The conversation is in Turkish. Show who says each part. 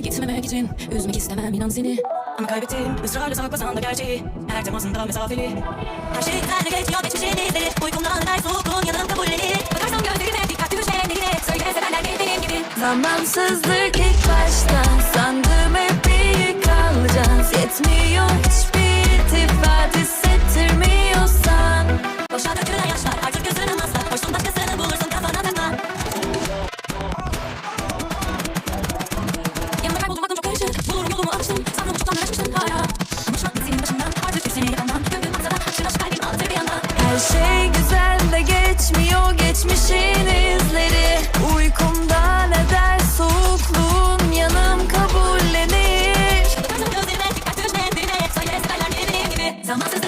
Speaker 1: için Üzmek istemem inan seni. Ama kaybettim ısrarla saklasan da gerçeği. Her temasında mesafeli. Her şey senle geçiyor geçmişin izleri Uykumdan her soğukluğun yanım kabullenir Bakarsam gözlerime dikkatli düşenlerine Söyle severler mi benim gibi.
Speaker 2: Zamansızlık ilk
Speaker 1: Bulurum yolumu alıştım. Sandım uçtan araşmıştın hala. Konuşmak senin başından Artık seni yakandan Gönlüm aksada Şıraş kalbim alır bir yanda
Speaker 2: Her şey güzel de geçmiyor Geçmişin izleri. Uykumda ne der? Soğukluğun Yanım kabullenir.
Speaker 1: Gözüm gözlerine Dikkat düşme Dine Söyle severler gibi. Zamansız